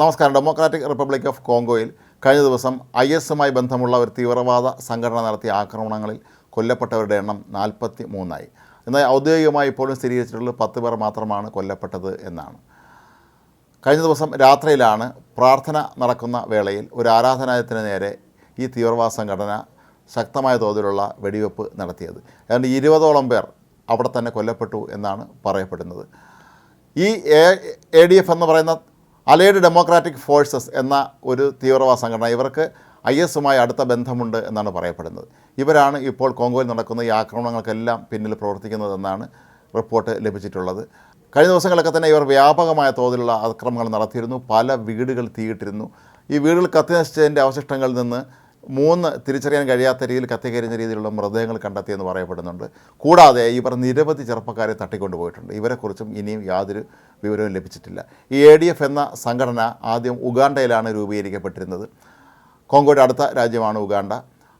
നമസ്കാരം. Democratic republic of കോങ്കോയിൽ കഴിഞ്ഞ ദിവസം ഐ എസുമായി ബന്ധമുള്ള ഒരു തീവ്രവാദ സംഘടന നടത്തിയ ആക്രമണങ്ങളിൽ കൊല്ലപ്പെട്ടവരുടെ എണ്ണം നാൽപ്പത്തി മൂന്നായി എന്നാൽ ഔദ്യോഗികമായി ഇപ്പോഴും സ്ഥിരീകരിച്ചിട്ടുള്ളത് പത്ത് പേർ മാത്രമാണ് കൊല്ലപ്പെട്ടത് എന്നാണ്. കഴിഞ്ഞ ദിവസം രാത്രിയിലാണ് പ്രാർത്ഥന നടക്കുന്ന വേളയിൽ ഒരു ആരാധനാലയത്തിന് നേരെ ഈ തീവ്രവാദ സംഘടന ശക്തമായ തോതിലുള്ള വെടിവെപ്പ് നടത്തിയത്. ഏതാണ്ട് ഇരുപതോളം പേർ അവിടെ തന്നെ കൊല്ലപ്പെട്ടു എന്നാണ് പറയപ്പെടുന്നത്. ഈ എ ഡി എഫ് എന്ന് പറയുന്ന അലൈഡ് ഡെമോക്രാറ്റിക് ഫോഴ്സസ് എന്ന ഒരു തീവ്രവാദ സംഘടന ഇവർക്ക് ഐ എസുമായി അടുത്ത ബന്ധമുണ്ട് എന്നാണ് പറയപ്പെടുന്നത്. ഇവരാണ് ഇപ്പോൾ കോങ്കോയിൽ നടക്കുന്ന ഈ ആക്രമണങ്ങൾക്കെല്ലാം പിന്നിൽ പ്രവർത്തിക്കുന്നതെന്നാണ് റിപ്പോർട്ട് ലഭിച്ചിട്ടുള്ളത്. കഴിഞ്ഞ ദിവസങ്ങളൊക്കെ തന്നെ ഇവർ വ്യാപകമായ തോതിലുള്ള ആക്രമണങ്ങൾ നടത്തിയിരുന്നു. പല വീടുകൾ തീയിട്ടിരുന്നു. ഈ വീടുകൾ കത്തിനശിച്ചതിന്റെ അവശിഷ്ടങ്ങളിൽ നിന്ന് മൂന്ന് തിരിച്ചറിയാൻ കഴിയാത്ത രീതിയിൽ കത്തിക്കരിഞ്ഞ രീതിയിലുള്ള മൃതദേഹങ്ങൾ കണ്ടെത്തിയെന്ന് പറയപ്പെടുന്നുണ്ട്. കൂടാതെ ഇവർ നിരവധി ചെറുപ്പക്കാരെ തട്ടിക്കൊണ്ടുപോയിട്ടുണ്ട്. ഇവരെക്കുറിച്ചും ഇനിയും യാതൊരു വിവരവും ലഭിച്ചിട്ടില്ല. ഈ എ ഡി എഫ് എന്ന സംഘടന ആദ്യം ഉഗാണ്ടയിലാണ് രൂപീകരിക്കപ്പെട്ടിരുന്നത്. കോങ്കോയുടെ അടുത്ത രാജ്യമാണ് ഉഗാണ്ട.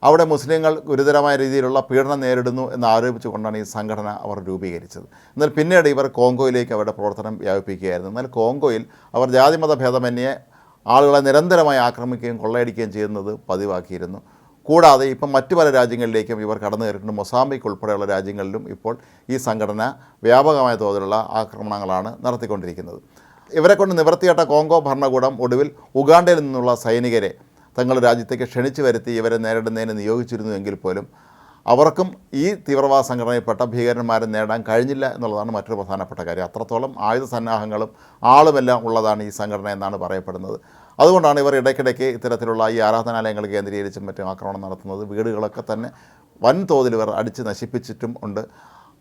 അവിടെ മുസ്ലിങ്ങൾ ഗുരുതരമായ രീതിയിലുള്ള പീഡനം നേരിടുന്നു എന്ന് ആരോപിച്ചുകൊണ്ടാണ് ഈ സംഘടന അവർ രൂപീകരിച്ചത്. എന്നാൽ പിന്നീട് ഇവർ കോങ്കോയിലേക്ക് അവരുടെ പ്രവർത്തനം വ്യാപിപ്പിക്കുകയായിരുന്നു. എന്നാൽ കോങ്കോയിൽ അവർ ജാതിമത ഭേദമന്യേ ആളുകളെ നിരന്തരമായി ആക്രമിക്കുകയും കൊള്ളയടിക്കുകയും ചെയ്യുന്നത് പതിവാക്കിയിരുന്നു. കൂടാതെ ഇപ്പം മറ്റു പല രാജ്യങ്ങളിലേക്കും ഇവർ കടന്നു കയറിയിട്ടുണ്ട്. മൊസാംബിക് ഉൾപ്പെടെയുള്ള രാജ്യങ്ങളിലും ഇപ്പോൾ ഈ സംഘടന വ്യാപകമായ തോതിലുള്ള ആക്രമണങ്ങളാണ് നടത്തിക്കൊണ്ടിരിക്കുന്നത്. ഇവരെ കൊണ്ട് നിവർത്തിയേട്ട കോങ്കോ ഭരണകൂടം ഒടുവിൽ ഉഗാണ്ടയിൽ നിന്നുള്ള സൈനികരെ തങ്ങളുടെ രാജ്യത്തേക്ക് ക്ഷണിച്ചു വരുത്തി ഇവരെ നേരിടുന്നതിന് നിയോഗിച്ചിരുന്നു എങ്കിൽ പോലും അവർക്കും ഈ തീവ്രവാദ സംഘടനയിൽപ്പെട്ട ഭീകരന്മാരെ നേടാൻ കഴിഞ്ഞില്ല എന്നുള്ളതാണ് മറ്റൊരു പ്രധാനപ്പെട്ട കാര്യം. അത്രത്തോളം ആയുധ സന്നാഹങ്ങളും ആളുമെല്ലാം ഉള്ളതാണ് ഈ സംഘടന എന്നാണ് പറയപ്പെടുന്നത്. അതുകൊണ്ടാണ് ഇവർ ഇടയ്ക്കിടയ്ക്ക് ഇത്തരത്തിലുള്ള ഈ ആരാധനാലയങ്ങൾ കേന്ദ്രീകരിച്ചും മറ്റും ആക്രമണം നടത്തുന്നത്. വീടുകളൊക്കെ തന്നെ വൻതോതിൽ ഇവർ അടിച്ച് നശിപ്പിച്ചിട്ടും ഉണ്ട്.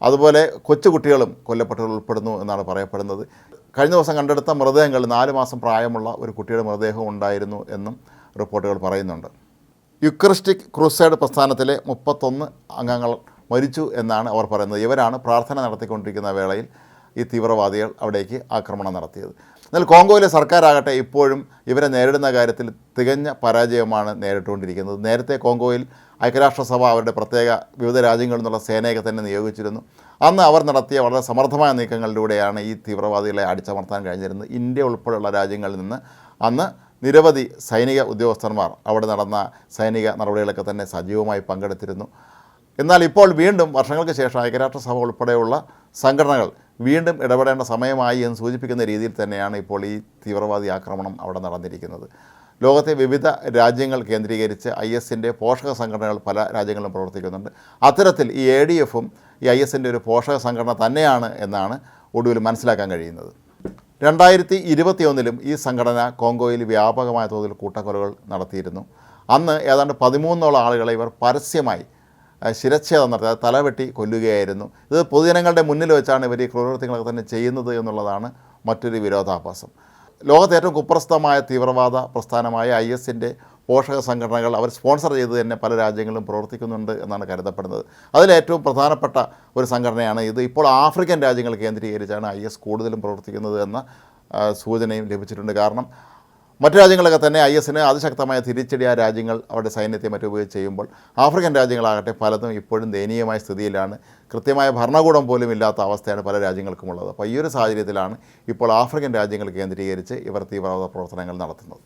അതുപോലെ കൊച്ചുകുട്ടികളും കൊല്ലപ്പെട്ടവർ ഉൾപ്പെടുന്നു എന്നാണ് പറയപ്പെടുന്നത്. കഴിഞ്ഞ ദിവസം കണ്ടെടുത്ത മൃതദേഹങ്ങൾ നാല് മാസം പ്രായമുള്ള ഒരു കുട്ടിയുടെ മൃതദേഹം ഉണ്ടായിരുന്നു എന്നും റിപ്പോർട്ടുകൾ പറയുന്നുണ്ട്. യുക്രിസ്റ്റിക് ക്രൂസൈഡ് പ്രസ്ഥാനത്തിലെ മുപ്പത്തൊന്ന് അംഗങ്ങൾ മരിച്ചു എന്നാണ് അവർ പറയുന്നത്. ഇവരാണ് പ്രാർത്ഥന നടത്തിക്കൊണ്ടിരിക്കുന്ന വേളയിൽ ഈ തീവ്രവാദികൾ അവിടേക്ക് ആക്രമണം നടത്തിയത്. എന്നാൽ കോങ്കോയിലെ സർക്കാരാകട്ടെ ഇപ്പോഴും ഇവരെ നേരിടുന്ന കാര്യത്തിൽ തികഞ്ഞ പരാജയമാണ് നേരിട്ടുകൊണ്ടിരിക്കുന്നത്. നേരത്തെ കോങ്കോയിൽ ഐക്യരാഷ്ട്രസഭ അവരുടെ പ്രത്യേക വിവിധ രാജ്യങ്ങളിൽ നിന്നുള്ള സേനയൊക്കെ തന്നെ നിയോഗിച്ചിരുന്നു. അന്ന് അവർ നടത്തിയ വളരെ സമർത്ഥമായ നീക്കങ്ങളിലൂടെയാണ് ഈ തീവ്രവാദികളെ അടിച്ചമർത്താൻ കഴിഞ്ഞിരുന്നത്. ഇന്ത്യ ഉൾപ്പെടെയുള്ള രാജ്യങ്ങളിൽ നിന്ന് അന്ന് നിരവധി സൈനിക ഉദ്യോഗസ്ഥന്മാർ അവിടെ നടന്ന സൈനിക നടപടികളൊക്കെ തന്നെ സജീവമായി പങ്കെടുത്തിരുന്നു. എന്നാൽ ഇപ്പോൾ വീണ്ടും വർഷങ്ങൾക്ക് ശേഷം ഐക്യരാഷ്ട്രസഭ ഉൾപ്പെടെയുള്ള സംഘടനകൾ വീണ്ടും ഇടപെടേണ്ട സമയമായി എന്ന് സൂചിപ്പിക്കുന്ന രീതിയിൽ തന്നെയാണ് ഇപ്പോൾ ഈ തീവ്രവാദി ആക്രമണം അവിടെ നടന്നിരിക്കുന്നത്. ലോകത്തെ വിവിധ രാജ്യങ്ങൾ കേന്ദ്രീകരിച്ച് ഐ എസിന്റെ പോഷക സംഘടനകൾ പല രാജ്യങ്ങളിലും പ്രവർത്തിക്കുന്നുണ്ട്. അത്തരത്തിൽ ഈ എ ഡി എഫും ഈ ഐ എസിന്റെ ഒരു പോഷക സംഘടന തന്നെയാണ് എന്നാണ് ഒടുവിൽ മനസ്സിലാക്കാൻ കഴിയുന്നത്. രണ്ടായിരത്തി ഇരുപത്തിയൊന്നിലും ഈ സംഘടന കോങ്കോയിൽ വ്യാപകമായ തോതിൽ കൂട്ടക്കൊലകൾ നടത്തിയിരുന്നു. അന്ന് ഏതാണ്ട് പതിമൂന്നോളം ആളുകളെ ഇവർ പരസ്യമായി ശിരച്ഛേദം നടത്തി തലവെട്ടി കൊല്ലുകയായിരുന്നു. ഇത് പൊതുജനങ്ങളുടെ മുന്നിൽ വെച്ചാണ് ഇവർ ഈ ക്രൂരകൃത്യങ്ങളൊക്കെ തന്നെ ചെയ്യുന്നത് എന്നുള്ളതാണ് മറ്റൊരു വിരോധാഭാസം. ലോകത്തെ ഏറ്റവും കുപ്രസിദ്ധമായ തീവ്രവാദ പ്രസ്ഥാനമായ ഐ എസിന്റെ പോഷക സംഘടനകൾ അവർ സ്പോൺസർ ചെയ്ത് തന്നെ പല രാജ്യങ്ങളിലും പ്രവർത്തിക്കുന്നുണ്ട് എന്നാണ് കരുതപ്പെടുന്നത്. അതിലേറ്റവും പ്രധാനപ്പെട്ട ഒരു സംഘടനയാണ് ഇത്. ഇപ്പോൾ ആഫ്രിക്കൻ രാജ്യങ്ങൾ കേന്ദ്രീകരിച്ചാണ് ഐ എസ് കൂടുതലും പ്രവർത്തിക്കുന്നത് എന്ന സൂചനയും ലഭിച്ചിട്ടുണ്ട്. കാരണം മറ്റു രാജ്യങ്ങളൊക്കെ തന്നെ ഐ എസിന് അതിശക്തമായ തിരിച്ചടി ആ രാജ്യങ്ങൾ അവരുടെ സൈന്യത്തെ മറ്റുപയോഗിച്ച് ചെയ്യുമ്പോൾ ആഫ്രിക്കൻ രാജ്യങ്ങളാകട്ടെ പലതും ഇപ്പോഴും ദയനീയമായ സ്ഥിതിയിലാണ്. കൃത്യമായ ഭരണകൂടം പോലും ഇല്ലാത്ത അവസ്ഥയാണ് പല രാജ്യങ്ങൾക്കുമുള്ളത് അപ്പോൾ ഈ ഒരു സാഹചര്യത്തിലാണ് ഇപ്പോൾ ആഫ്രിക്കൻ രാജ്യങ്ങൾ കേന്ദ്രീകരിച്ച് ഇവർ തീവ്രവാദ പ്രവർത്തനങ്ങൾ നടത്തുന്നത്.